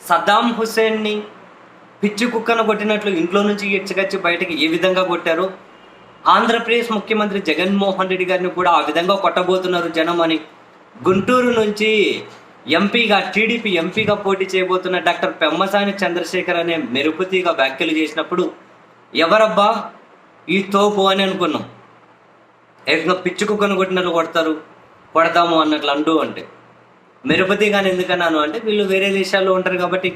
సద్దాం హుస్సేన్ని పిచ్చి కుక్కను కొట్టినట్లు ఇంట్లో నుంచి ఇచ్చగచ్చి బయటకి ఏ విధంగా కొట్టారు? ఆంధ్రప్రదేశ్ ముఖ్యమంత్రి జగన్మోహన్ రెడ్డి గారిని కూడా ఆ విధంగా కొట్టబోతున్నారు జనం అని గుంటూరు నుంచి ఎంపీగా టీడీపీ ఎంపీగా పోటీ చేయబోతున్న డాక్టర్ పెమ్మసాని చంద్రశేఖర్ అనే మెరుపుతీగా వ్యాఖ్యలు చేసినప్పుడు ఎవరబ్బా ఈ తోపు అని అనుకున్నాం. ఏకంగా పిచ్చి కుక్కను కొట్టినట్లు కొడతారు కొడతాము అన్నట్లు అంటూ అంటే మెరుపతిగాని ఎందుకన్నాను అంటే వీళ్ళు వేరే దేశాల్లో ఉంటారు కాబట్టి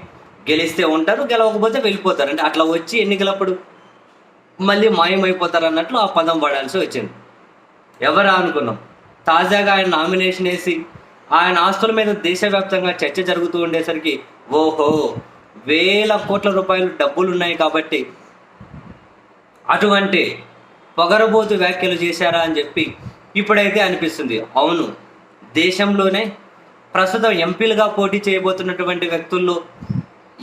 గెలిస్తే ఉంటారు గెలవకపోతే వెళ్ళిపోతారు. అంటే అట్లా వచ్చి ఎన్నికలప్పుడు మళ్ళీ మాయమైపోతారు అన్నట్లు ఆ పదం పడాల్సి వచ్చింది. ఎవరా అనుకున్నాం? తాజాగా ఆయన నామినేషన్ వేసి ఆయన ఆస్తుల మీద దేశవ్యాప్తంగా చర్చ జరుగుతూ ఉండేసరికి ఓహో వేల కోట్ల రూపాయలు డబ్బులు ఉన్నాయి కాబట్టి అటువంటి పొగరబోతు వ్యాఖ్యలు చేశారా అని చెప్పి ఇప్పుడైతే అనిపిస్తుంది. అవును దేశంలోనే ప్రస్తుతం ఎంపీలుగా పోటీ చేయబోతున్నటువంటి వ్యక్తుల్లో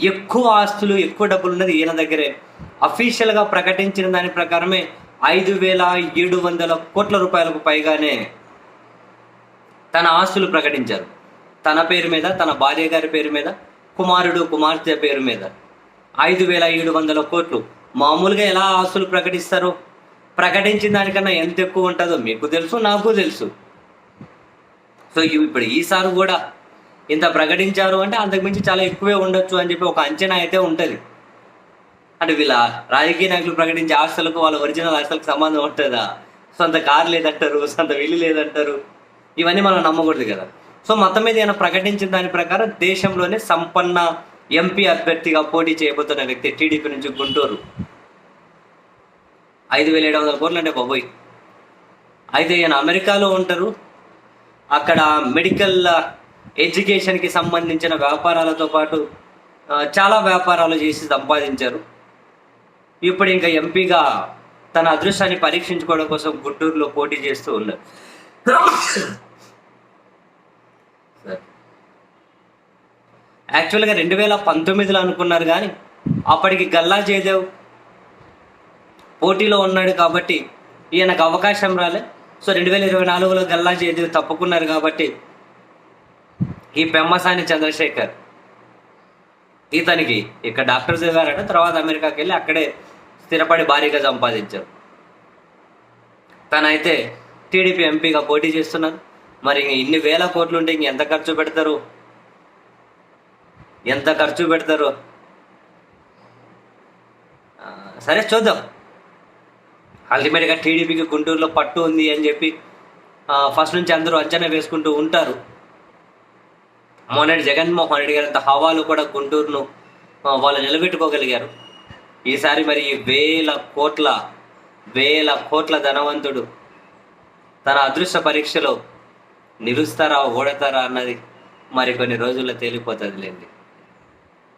ఎక్కువ ఆస్తులు ఎక్కువ డబ్బులు ఉన్నది ఈయన దగ్గరే. అఫీషియల్గా ప్రకటించిన దాని ప్రకారమే ఐదు వేల ఏడు వందల కోట్ల రూపాయలకు పైగానే తన ఆస్తులు ప్రకటించారు. తన పేరు మీద తన భార్య గారి పేరు మీద కుమారుడు కుమార్తె పేరు మీద ఐదు వేల ఏడు వందల కోట్లు. మామూలుగా ఎలా ఆస్తులు ప్రకటిస్తారో? ప్రకటించిన దానికన్నా ఎంత ఎక్కువ ఉంటుందో మీకు తెలుసు నాకు తెలుసు. సో ఇవి ఇప్పుడు ఈసారి కూడా ఇంత ప్రకటించారు అంటే అంతకుమించి చాలా ఎక్కువే ఉండొచ్చు అని చెప్పి ఒక అంచనా అయితే ఉంటుంది. అంటే వీళ్ళ రాజకీయ నాయకులు ప్రకటించే ఆస్తులకు వాళ్ళ ఒరిజినల్ ఆస్తులకు సంబంధం ఉంటుందా? సొంత కారు లేదంటారు సొంత ఇల్లు లేదంటారు. ఇవన్నీ మనం నమ్మకూడదు కదా. సో మొత్తం మీద ఈయన ప్రకటించిన దాని ప్రకారం దేశంలోనే సంపన్న ఎంపీ అభ్యర్థిగా పోటీ చేయబోతున్న వ్యక్తి టీడీపీ నుంచి గుంటూరు. ఐదు వేల ఏడు వందల కోట్లు అంటే బాబోయ్. అయితే ఈయన అమెరికాలో ఉంటారు. అక్కడ మెడికల్ ఎడ్యుకేషన్కి uh, సంబంధించిన వ్యాపారాలతో పాటు uh, చాలా వ్యాపారాలు చేసి సంపాదించారు. ఇప్పుడు ఇంకా ఎంపీగా తన అదృష్టాన్ని పరీక్షించుకోవడం కోసం గుంటూరులో పోటీ చేస్తూ ఉన్నారు. యాక్చువల్గా రెండు వేల పంతొమ్మిదిలో అనుకున్నారు కానీ అప్పటికి గల్లా జయదేవ్ పోటీలో ఉన్నాడు కాబట్టి ఈయనకు అవకాశం రాలే. సో రెండు వేల ఇరవై నాలుగులో గల్లా జయదేవ్ తప్పుకున్నారు కాబట్టి ఈ పెమ్మసాని చంద్రశేఖర్ ఇతనికి ఇక్కడ డాక్టర్ చదివారంటే తర్వాత అమెరికాకి వెళ్ళి అక్కడే స్థిరపడి భారీగా సంపాదించారు. తనైతే టీడీపీ ఎంపీగా పోటీ చేస్తున్నారు. మరి ఇన్ని వేల కోట్లు ఉంటే ఇంక ఎంత ఖర్చు పెడతారు? ఎంత ఖర్చు పెడతారు? సరే చూద్దాం. అల్టిమేట్గా టీడీపీకి గుంటూరులో పట్టు ఉంది అని చెప్పి ఫస్ట్ నుంచి అందరూ అంచనా వేసుకుంటూ ఉంటారు. మొన్నటి జగన్మోహన్ రెడ్డి గారి హవాలు కూడా గుంటూరును వాళ్ళు నిలబెట్టుకోగలిగారు. ఈసారి మరి వేల కోట్ల వేల కోట్ల ధనవంతుడు తన అదృష్ట పరీక్షలో నిలుస్తారా ఓడతారా అన్నది మరి కొన్ని రోజుల్లో తేలిపోతుందిలేండి.